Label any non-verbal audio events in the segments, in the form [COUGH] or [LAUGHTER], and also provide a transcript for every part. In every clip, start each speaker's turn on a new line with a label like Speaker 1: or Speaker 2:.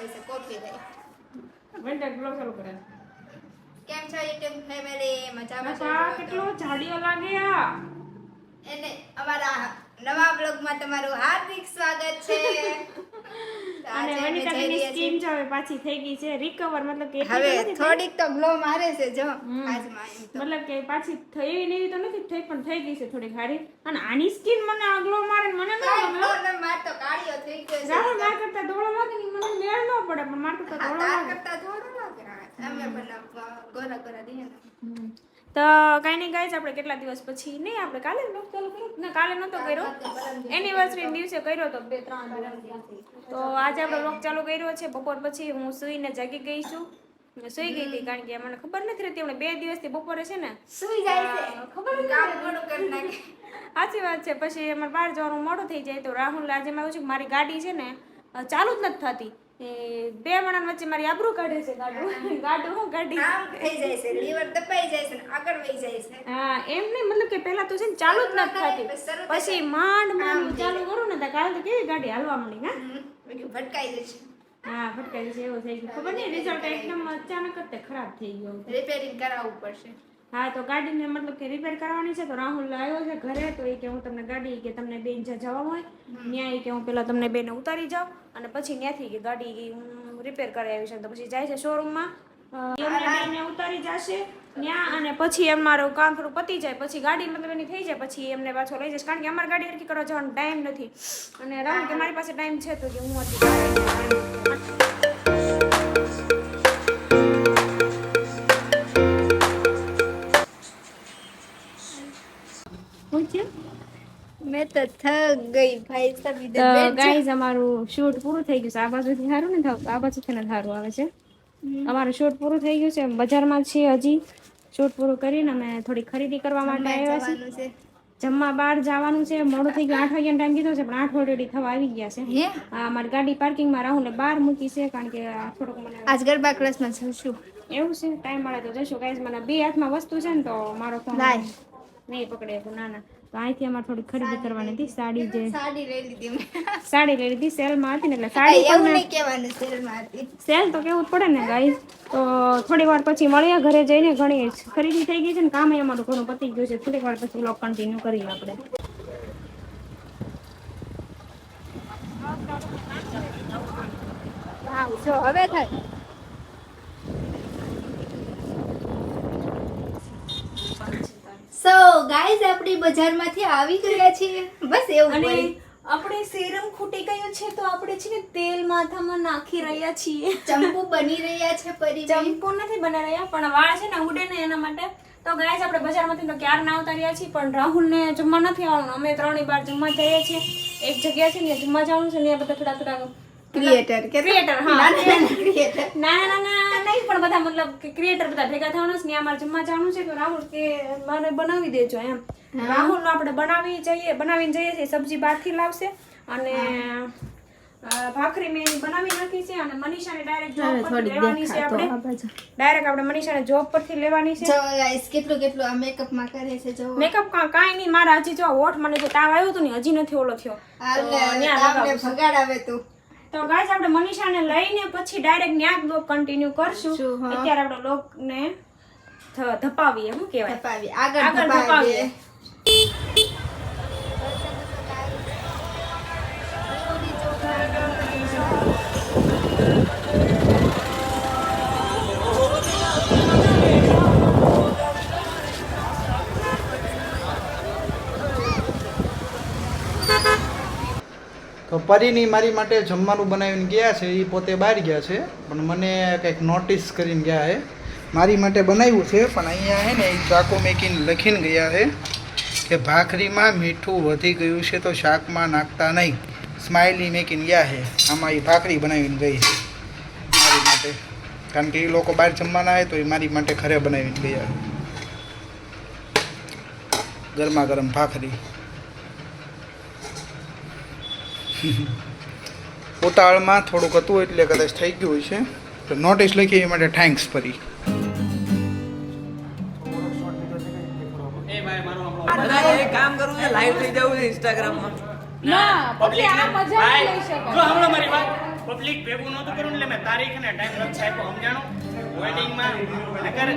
Speaker 1: લે છે કોફી લઈ
Speaker 2: વેન્ટર બ્લોગ ચાલુ કરે.
Speaker 1: કેમ છો યુટ્યુબ ફેમિલી? મજામાં છો?
Speaker 2: કેટલો જાડિયો લાગે આ?
Speaker 1: એને અમારા નવા બ્લોગમાં તમારું હાર્દિક સ્વાગત છે. [LAUGHS]
Speaker 2: અને
Speaker 1: આજે અમે
Speaker 2: વનિતા બેની
Speaker 1: રહ્યા છીએ.
Speaker 2: હવે પાછી થઈ ગઈ છે રિકવર મતલબ કે
Speaker 1: હવે. થોડીક તો ગ્લો મારે છે જો આજમાં
Speaker 2: મતલબ કે પાછી થઈ ને તો નથી થઈ પણ થઈ ગઈ છે થોડી હારી અને આની સ્કીન મને આ ગ્લો મારે મને ન ગમે.
Speaker 1: માર તો કાળીઓ થઈ ગયો છે
Speaker 2: રાહુલ માર કરતા ધોળો લાગે ને મને મેળ ન પડે પણ માર કરતા ધોળો લાગે
Speaker 1: કરતા ધોળો લાગે અમે પણ ગોરા ગોરા દઈએ ને.
Speaker 2: તો કાંઈ નહીં ગાઈસ આપણે કેટલા દિવસ પછી નહીં આપણે કાલે બ્લોગ ચાલુ કર્યો ના કાલે નહોતો કર્યો. એનિવર્સરી દિવસે કર્યો. તો બે ત્રણ તો આજે આપણે બ્લોગ ચાલુ કર્યો છે. બપોર પછી હું સુઈને જાગી ગઈ છું. સુઈ ગઈ હતી કારણ કે મને ખબર નથી રહેતી હમણાં બે દિવસથી બપોરે છે ને.
Speaker 1: સુઈ જાય છે.
Speaker 2: ખબર નથી સાચી વાત છે. પછી અમારે બહાર જવાનું મોડું થઈ જાય તો રાહુલ આજે મેં છે મારી ગાડી છે ને ચાલુ જ નથી થતી. બે મણા વચ્ચે મારી આબરૂ કાઢે છે ગાડું ગાડું હું. કાઢી?
Speaker 1: આમ થઈ જાય છે લીવર દબાઈ જાય છે આગળ વહી જાય છે.
Speaker 2: હા એમ નહીં મતલબ કે પહેલા તો છે ને ચાલુ જ નથી થતી. પછી માંડ માંડ ચાલુ કરું ને તો કાલે તો કેવી ગાડી હાલવા મળી હા?
Speaker 1: ભટકાઈ જશે.
Speaker 2: હા ભટકાઈ જશે એવું થઈ ગયું. ખબર નહીં રિઝલ્ટ એકદમ અચાનક જ ખરાબ થઈ ગયો.
Speaker 1: રિપેરિંગ કરાવવું પડશે.
Speaker 2: હા તો ગાડીને મતલબ કે રિપેર કરવાની છે તો રાહુલ આવ્યો છે ઘરે તો એ કે હું તમને ગાડી કે તમને બેન જ્યાં જવા હોય ત્યાં કે હું પેલા તમને બેને ઉતારી જાઉં અને પછી ત્યાંથી કે ગાડી હું રિપેર કરાવી છે તો પછી જાય છે શોરૂમમાં ઉતારી જશે ત્યાં અને પછી અમારું કામ થોડું પતી જાય પછી ગાડી મતલબ એની થઈ જાય પછી એમને પાછો લઈ જશે. કારણ કે અમારી ગાડી હરકી કરવા જવાનો ટાઈમ નથી. અને રાહુલ કે મારી પાસે ટાઈમ છે તો કે હું હતી
Speaker 1: ગઈ ભાઈ સાહેબ
Speaker 2: તો ગાઈઝ અમારું શૂટ પૂરું થઈ ગયું છે. આ બાજુથી સારું ને આ બાજુથી ને સારું આવે છે. અમારું શૂટ પૂરું થઈ ગયું છે. બજારમાં છીએ હજી. શૂટ પૂરું કરીને અમે થોડી ખરીદી કરવા માટે આવ્યા છીએ. જમવા બહાર જવાનું છે. મોડું થઈ ગયું. આઠ વાગ્યાનો ટાઈમ કીધો છે પણ આઠ ઓલરેડી થવા આવી ગયા છે.
Speaker 1: હા?
Speaker 2: મારી અમારી ગાડી પાર્કિંગમાં રાહુલને બહાર મૂકી છે કારણ કે થોડુંક મને
Speaker 1: આજ ગરબા ક્લાસમાં જશું
Speaker 2: એવું છે? ટાઈમ મળે તો જશું ગાઈઝ મને બે હાથમાં વસ્તુ છે ને તો મારો ફોન નહીં પકડે. ના ના. તો અહીંથી અમારે થોડી ખરીદી કરવાની હતી સાડી જે
Speaker 1: સાડી લઈ લીધી મેં.
Speaker 2: સાડી લઈ લીધી સેલમાં હતી ને એટલે સાડી
Speaker 1: એવું નહીં કહેવાનું સેલમાં હતી.
Speaker 2: સેલ તો કેવું જ પડે ને ગાઈસ તો થોડી વાર પછી મળીએ ઘરે જઈને ઘણી ખરીદી થઈ ગઈ છે ને કામ અમારું ઘણું પતી ગયું છે થોડીક વાર પછી લોક કન્ટિન્યુ કરીએ આપણે.
Speaker 1: હા જો હવે થાય સો ગાઈઝ આપણી બજારમાંથી આવી ગયા છીએ? બસ એવું
Speaker 3: અને આપણે સેરમ ખૂટી ગયું છે તો આપણે છે ને તેલ માથામાં નાખી રહ્યા છીએ.
Speaker 1: ચંપુ બની રહ્યા છે પરી
Speaker 2: ચંપુ નથી બની રહ્યા પણ વાળ છે ને ઉડે ને એના માટે. તો ગાય આપણે બજારમાંથી તો ક્યાર ના આવતા રહ્યા છીએ પણ રાહુલને જમવા નથી આવવાનું. અમે ત્રણેય બાર જમવા જઈએ છીએ. એક જગ્યા છે ને જમવા જવાનું છે ને બધા થોડા થોડા
Speaker 1: ક્રિએટર કે
Speaker 2: Creator, હા.
Speaker 1: ના ના
Speaker 2: નાના નહીં પણ બધા મતલબ કે ક્રિએટર બધા ભેગા થવાના છે ને અમારે જમવા જવાનું છે તો રાહુલ કે મારે બનાવી દેજો એમ. રાહુલ આપણે બનાવી જઈએ બનાવીને જઈએ છીએ સબ્જી બહારથી લાવશે અને ભાખરી મેં બનાવી નાખી છે અને મનીષાને ડાયરેક્ટ જોબ પરથી લેવાની છે આપણે. ડાયરેક્ટ આપણે મનીષાને જોબ પરથી લેવાની છે.
Speaker 1: જો ગાઈસ કેટલું કેટલું આ મેકઅપમાં કરે છે જો.
Speaker 2: મેકઅપ કાંઈ નહીં મારા હજી જો હોઠ મને જો તાવ આવ્યો હતો ને હજી નથી ઓલો થયો.
Speaker 1: આપણે ભગાડાવે તું.
Speaker 2: તો ગાઈસ આપણે મનીષાને લઈને પછી ડાયરેક્ટ ન્યા બ્લોગ કન્ટિન્યુ કરશું. અત્યારે આપણે લોક ને ધપાવીએ શું કહેવાય?
Speaker 1: ધપાવીએ આગળ ધપાવીએ.
Speaker 4: તો પરીની મારી માટે જમવાનું બનાવીને ગયા છે એ પોતે બહાર ગયા છે, પણ મને કંઈક નોટિસ કરીને ગયા છે. મારી માટે બનાવ્યું છે, પણ અહીંયા છે ને એ ચાકો મેકીને લખીને ગયા છે કે ભાખરીમાં મીઠું વધી ગયું છે તો શાકમાં નાખતા નહીં. સ્માઇલી મેકીને ગયા છે. આમાં એ ભાખરી બનાવીને ગઈ છે. મારી માટે. કારણ કે એ લોકો બહાર જમવાના આવે તો એ મારી માટે ઘરે બનાવીને ગયા ગરમા ગરમ ભાખરી. [LAUGHS] ઉતાવળમાં થોડુંક હતું એટલે કદાચ થઈ ગયું છે તો નોટિસ લખી એ માટે થેન્ક્સ ફરી.
Speaker 5: કામ કરવું છે લાઈવ થઈ જવું છે ઇન્સ્ટાગ્રામમાં
Speaker 2: ના પબ્લિક આ મજા લઈ શકાય
Speaker 6: જો હમણાં મારી વાત પબ્લિક ભેગું નહોતું કરવું એટલે મેં તારીખ અને ટાઈમ લક્ષ આપ્યો સમજાણું. વેડિંગમાં નકર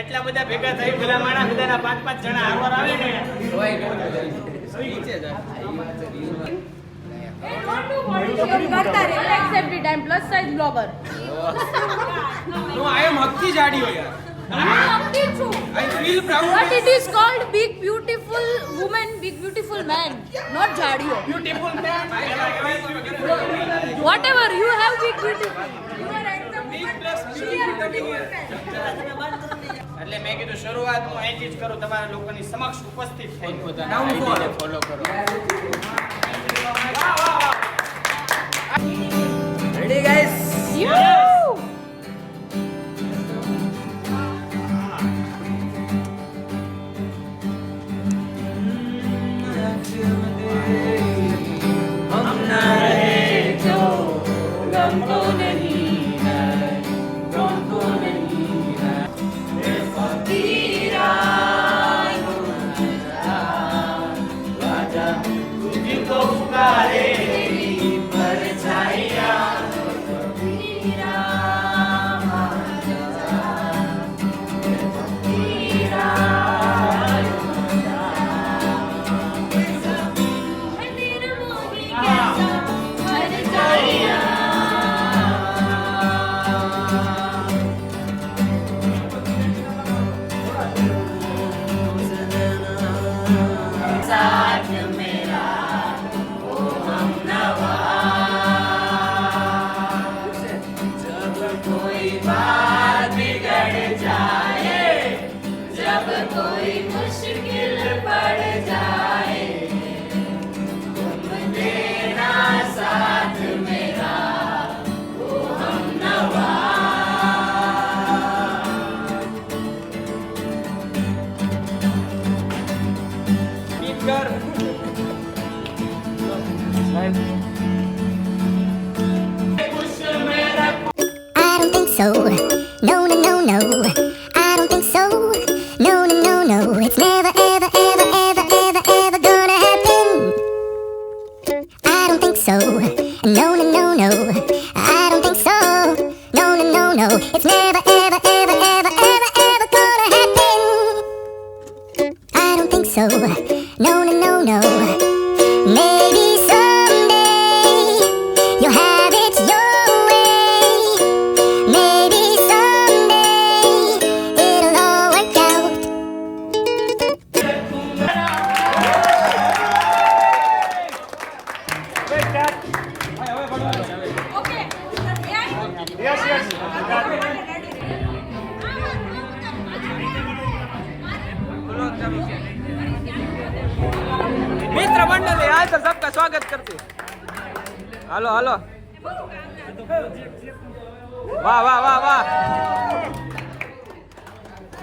Speaker 6: એટલા બધા ભેગા થઈ પેલા માણસ બધાના પાંચ પાંચ જણા આવે ને.
Speaker 2: ટાઈમ પ્લસ સાઇઝ બ્લોગર
Speaker 5: યાર. I feel proud.
Speaker 2: But it is called big beautiful woman, big beautiful man, not.
Speaker 6: Beautiful
Speaker 2: Whatever you have big beautiful. You are handsome. She are beautiful.
Speaker 6: એટલે મેં કીધું શરૂઆત હું અહીંથી જ કરું તમારા લોકોની સમક્ષ ઉપસ્થિત થઈ
Speaker 5: Downfall. Ready I'm Beat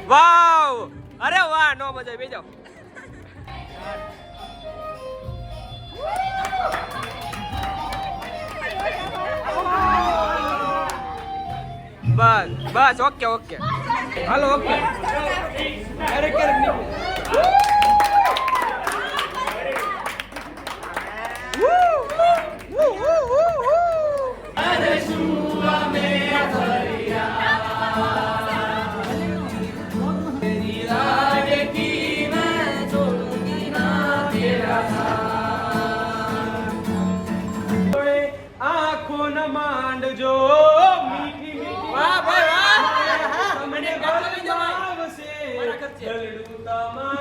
Speaker 5: વાવ! અરે વાહ, નો મજા બેજો બસ બસ, ઓકે ઓકે. હાલો, ઓકે. ક્યારેક ક્યારેક નીકળો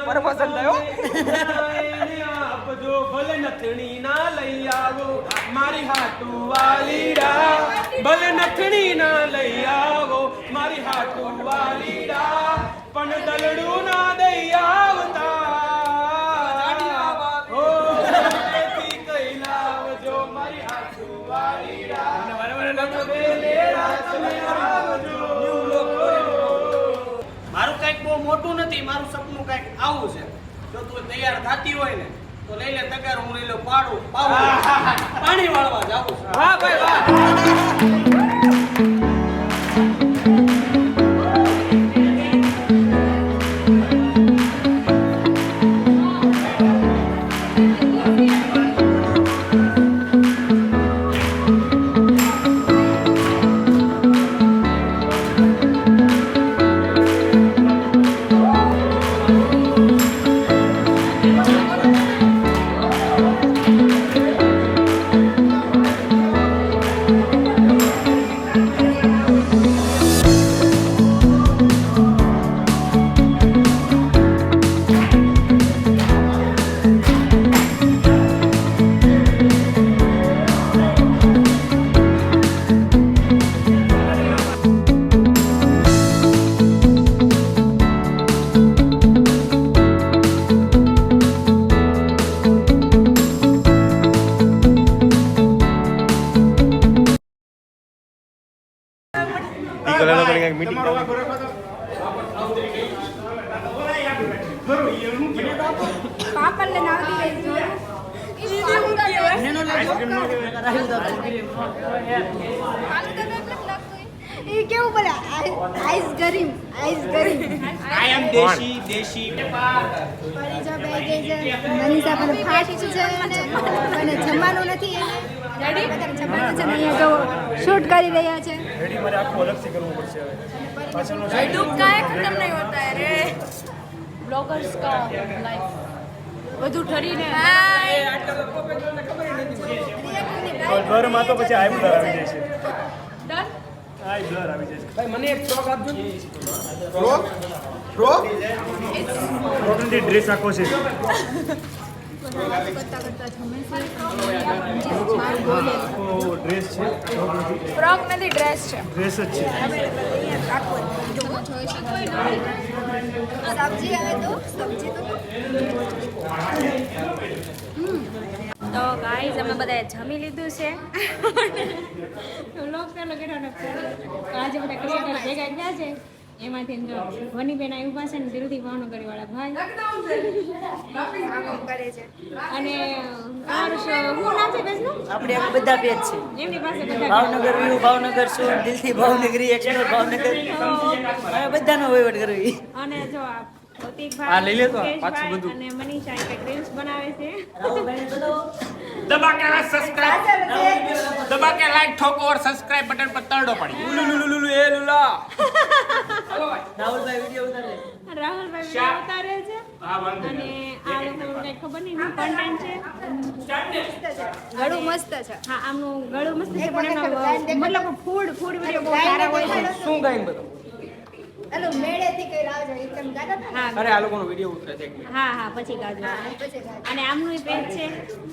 Speaker 5: તમારું પરપસંદ થયો એને આપજો ભલે નથણી ના લઈ આવો મારી હાટુ વાલીડા ભલે નથણી ના લઈ આવો મારી હાટુ વાલીડા પણ દલડું ના દઈ આવતા ઓ કઈ લાવજો મારી હાટુ તમે આવજો.
Speaker 6: મારું કંઈક બહુ મોટું નથી મારું સપનું કંઈક આવું છે. જો તું તૈયાર થતી હોય ને તો લઈ લે તગાર હું લઈ લો પાડું પાવું પાણી વાળવા જાઉં છું.
Speaker 5: હા ભાઈ
Speaker 1: વાગે છે. મનીષા પણ ફાસ્ટ છે અને જમવાનું નથી. જમવાનું છે અહીંયા જો શૂટ કરી રહ્યા છે.
Speaker 2: બ્લોગર્સ કા લાઈફ બધું ઠરીને.
Speaker 7: ઘરમાં તો પછી આઈ બ્લર આવી જશે
Speaker 2: ડન
Speaker 7: આઈ બ્લર આવી જશે
Speaker 5: ભાઈ મને એક ફ્રોક આપજો
Speaker 4: ફ્રોક ફ્રોક
Speaker 7: પ્રોટીનથી ડ્રેસ આખો છે
Speaker 2: ફ્રોક નથી ડ્રેસ
Speaker 7: ડ્રેસ જ
Speaker 1: સબ્જી તો? સબ્જી તો?
Speaker 2: તો ગાઈઝ અમે બધાએ જમી લીધું છે. લોક આજે બધા ક્રિએટર ભેગા ગયા છે. એમાંથી જો વની બેન આવી ઊભા છે ને દિલથી કરી વાળા ભાઈ.
Speaker 1: આમ કરે છે
Speaker 2: અને શું નામ છે બેસનું
Speaker 8: આપણે બધા પેજ છે.
Speaker 2: એમની પાસે બધા
Speaker 8: ભાવનગર વ્યૂ ભાવનગર શું દિલથી ભાવનગરી એક્સપ્લોર ભાવનગર. બધાનો વહીવટ કરવી.
Speaker 2: અને જો આ
Speaker 5: લઈ લે પાછું બધું.
Speaker 2: અને મનીષા એ કંઈક બનાવે છે.
Speaker 5: દબા કે સબસ્ક્રાઇબ દબા કે લાઈક ઠોકો और સબસ્ક્રાઇબ બટન પર તરડો પડી લુલુ લુલુ લુલુ એ લુલા.
Speaker 8: રાહુલભાઈ વીડિયો ઉતારે.
Speaker 2: રાહુલભાઈ video ઉતારે છે. અને આ લોકોનું કંઈક ખબર નહીં શું content છે.
Speaker 1: ગળું મસ્ત છે.
Speaker 2: હા આમનું ગળું મસ્ત છે પણ એમનો મતલબ ફૂડ ફૂડ વીડિયો બહુ સારા હોય છે.
Speaker 5: શું ગાઈને બધું?
Speaker 1: એલો મેળેથી કઈ લાવજો એકદમ ગાતા
Speaker 2: હા.
Speaker 5: અરે આ લોકોનો વિડિયો ઉતરે છે એક મિનિટ.
Speaker 2: હા હા પછી ગાજો. અને આમનું પેજ છે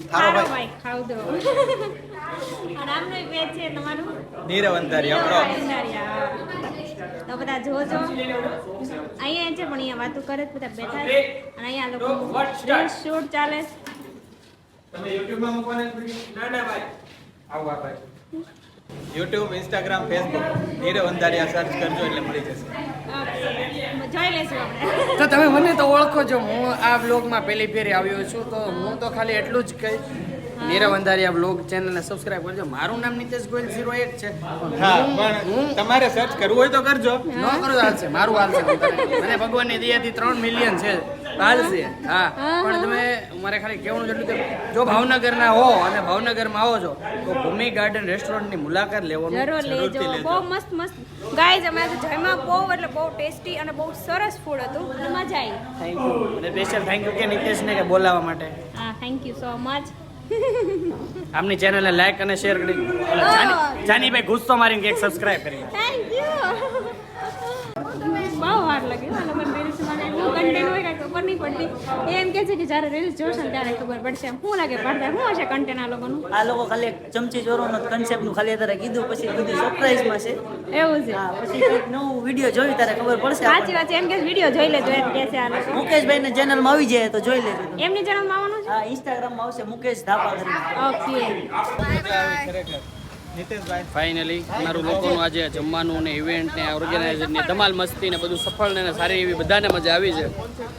Speaker 4: થારો
Speaker 2: થારો ભાઈ. ખાવ દો. [LAUGHS] અને આમનું પેજ છે તમારું?
Speaker 5: નીરવ આપણો
Speaker 2: અંધારિયા. તો બધા જોજો અહીંયા છે પણ અહીંયા વાતો કરે છે, બધા બેઠા અને અહીંયા લોકો રીલ શૂટ ચાલે છે.
Speaker 5: તમે YouTube માં મૂકવાને ના ના ભાઈ. આવો આ ભાઈ. YouTube Instagram Facebook Nirav Andhariya search કરજો એટલે મળી જશે.
Speaker 2: જોઈ લેશું આપણે.
Speaker 9: તો તમે મને તો ઓળખો છો હું આ બ્લોગમાં પહેલી ફેરી આવ્યો છું તો હું તો ખાલી એટલું જ કહીશ નીરવ અંધારિયા બ્લોગ ચેનલને સબસ્ક્રાઇબ કરજો. મારું નામ નીતેશ ગોયલ ઝીરો એક છે.
Speaker 5: હું- તમારે સર્ચ કરવું હોય તો કરજો.
Speaker 9: ન કરો હાલશે. મારું હાલશે મને ભગવાનની દયાથી ત્રણ મિલિયન છે. હાલશે હા. પણ તમે મારે ખાલી કહેવાનું જેટલું કે જો ભાવનગરના હો અને ભાવનગરમાં આવો છો તો ભૂમિ ગાર્ડન રેસ્ટોરન્ટની મુલાકાત લેવાનું
Speaker 2: જરૂર લેજો. બહુ મસ્ત મસ્ત. ગાઈઝ અમે જમ્યા બહુ એટલે બહુ ટેસ્ટી અને બહુ સરસ ફૂડ હતું. મજા આવી.
Speaker 9: થેન્ક યુ અને સ્પેશિયલ થેન્ક યુ કે નિતેશને કે બોલાવવા માટે.
Speaker 2: હા થેન્ક યુ સો મચ [LAUGHS]
Speaker 9: આમની ચેનલને લાઈક અને શેર કરી જાની- ભાઈ ગુસ્સો મારીને કે એક સબસ્ક્રાઇબ કરી
Speaker 2: થેન્ક યુ [LAUGHS] બહુ વાર લાગે કન્ટેન્ટ હોય ખબર નહીં પડતી એમ કે છે કે જ્યારે રીલ્સ જોશે ને ત્યારે ખબર પડશે એમ. શું લાગે પડતા શું હશે કન્ટેન્ટ આ લોકોનું?
Speaker 8: આ લોકો ખાલી ચમચી ચોરોનો કન્સેપ્ટનું ખાલી અત્યારે કીધું. પછી બધું સરપ્રાઈઝમાં છે.
Speaker 2: એવું છે.
Speaker 8: પછી નવું વીડિયો જોયું ત્યારે ખબર પડશે
Speaker 2: સાચી વાત છે. એમ કે વીડિયો જોઈ લેજો એમ કે છે આ લોકો.
Speaker 8: મુકેશભાઈને ચેનલમાં આવી જાય તો જોઈ લેજો.
Speaker 2: એમની ચેનલમાં આવવાનું છે?
Speaker 8: હા ઇન્સ્ટાગ્રામમાં આવશે મુકેશ ધાપા કરીને
Speaker 2: ઓકે
Speaker 5: નીતેશભાઈ
Speaker 9: ફાઇનલી અમારું લોકોનું આજે જમવાનું ને ઇવેન્ટ ને ઓર્ગેનાઇઝરની ધમાલ મસ્તી ને બધું સફળ ને સારી એવી બધાને મજા આવી છે.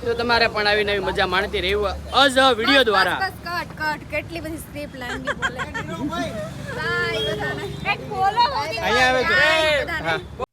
Speaker 9: તો તમારે પણ આવી નવી મજા માણતી રહેવું અઝ વીડિયો દ્વારા.
Speaker 1: Cut cut. કેટલી બધી સ્ક્રિપ્ટ લાંબી બોલે. [LAUGHS] બાય બધાને.
Speaker 2: કંઈક બોલો
Speaker 5: અહીંયા આવે છે.